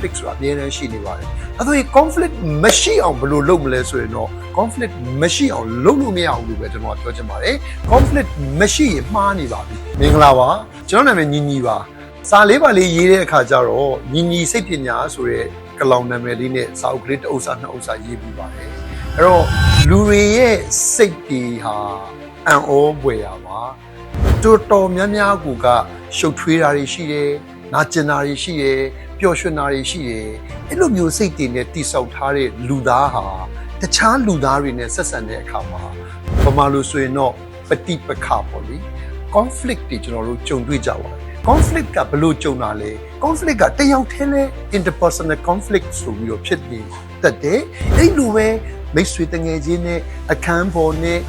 conflict ဆိုတာအများတန်းရှိနေပါတယ်အဲဒါဆိုရင် conflict မရှိအောင်ဘယ်လိုလုပ်မလဲဆိုရင်တော့ conflict မရှိအောင်လုပ်လို့မရအောင်လို့ပဲကျွန်တော်ကပြောချင်ပါတယ် conflict မရှိရင်မှားနေပါပြီမင်္ဂလာပါကျွန်တော်နာမည်ညီညီပါစာလေးပါလေးရေးတဲ့အခါကျတော့ညီညီစိတ်ပညာဆိုတဲ့ကလောင်နာမည်လေးနဲ့စာအုပ်ကလေးတစ်အုပ်စာနှစ်အုပ်စာရေးပြီးပါတယ်အဲ့တော့လူတွေရဲ့စိတ်တွေဟာအံ့ဩဖွယ်ရပါတော်တော်များများကူကရှုပ်ထွေးတာတွေရှိတယ်။ နာကျင်တာတွေရှိတယ်။ပျော်ရွှင်တာတွေရှိတယ်။အဲ့လိုမျိုးစိတ်တွေနဲ့တိဆောက်ထားတဲ့လူသားဟာတခြားလူသားတွေနဲ့ဆက်ဆံတဲ့အခါမှာပမာလို့ဆိုရင်တော့ပฏิပက္ခပေါ့လေ။ conflict တွေကျွန်တော်တို့ကြုံတွေ့ကြပါတယ်။ conflict ကဘယ်လိုကြုံတာလဲ conflict ကတယောက်တည်းလဲ interpersonal conflict ဆိုပြီးတော့ဖြစ်နေတတ်တယ်။အဲ့လိုပဲမိတ်ဆွေတငယ်ချင်းနဲ့အခန်းပေါ်နဲ့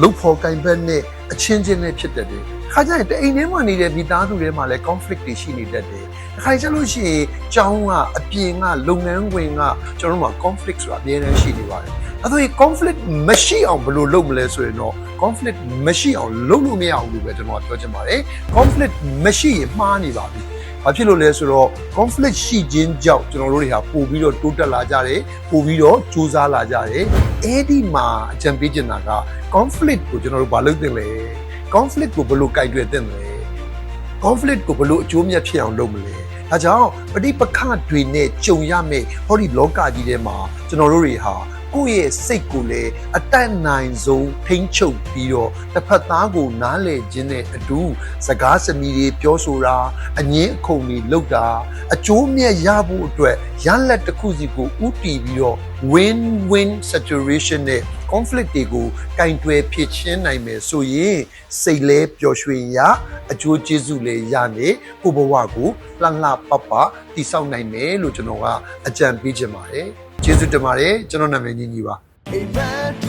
လုတ်ဖော်ကင်ဘက်နဲ့အချင်းချင်းနဲ့ဖြစ်တတ်တယ်။ ခါကျရင်တအိမ်ထဲမှာနေတဲ့မိသားစုထဲမှာလည်း conflict တွေရှိနေတတ်တယ်။တစ်ခါကျလို့ရှိရင်ကျောင်းကအပြင်ကလုပ်ငန်းခွင်ကကျွန်တော်တို့မှာ conflict ဆိုတာအများကြီးရှိနေပါတယ်။အဲဒါဆိုရင် conflict မရှိအောင်ဘယ်လိုလုပ်မလဲဆိုရင်တော့ conflict မရှိအောင်လုပ်လို့မရအောင်လို့ပဲကျွန်တော်ကပြောချင်ပါတယ်။ conflict မရှိရင်မှားနေပါပြီ။ဘာဖြစ်လို့လဲဆိုတော့ conflict ရှိခြင်းကြောင့်ကျွန်တော်တို့တွေဟာပို့ပြီးတော့တိုးတက်လာကြတယ်ပို့ပြီးတော့ကြိုးစားလာကြတယ်အဲ့ဒီမှာအကြံပေးချင်တာက conflict ကိုကျွန်တော်တို့ဘာလုပ်သင့်လဲ conflict ကိုဘယ်လိုကြိုက်တွေ့သင့်လဲ conflict ကိုဘယ်လိုအကျိုးမြတ်ဖြစ်အောင်လုပ်မလဲဒါကြောင့်ပဋိပက္ခတွေနဲ့ကြုံရမယ့်ဟောဒီလောကကြီးထဲမှာကျွန်တော်တို့တွေဟာကိုယ့်ရဲ့စိတ်ကိုလည်းအတတ်နိုင်ဆုံးထိန်းချုပ်ပြီးတော့တစ်ဖက်သားကိုနားလည်ခြင်းနဲ့အတူစကားစမြည်တွေပြောဆိုတာအငင်းအခုန်တွေလုပ်တာအကျိုးမြတ်ရဖို့အတွက်ရလက်တစ်ခုစီကိုဥတည်ပြီးတော့ win win situation နဲ့ conflict တွေကိုကင်တွယ်ဖြစ်ချင်းနိုင်မယ်ဆိုရင်စိတ်လဲပျော်ရွှင်ရအကျိုးကျေးဇူးလည်းရနေကိုယ့်ဘဝကိုလှလှပပတည်ဆောက်နိုင်မယ်လို့ကျွန်တော်ကအကြံပေးချင်ပါတယ်ကျေးဇူးတင်ပါတယ်ကျွန်တော်နာမည်ညီညီပါ Amen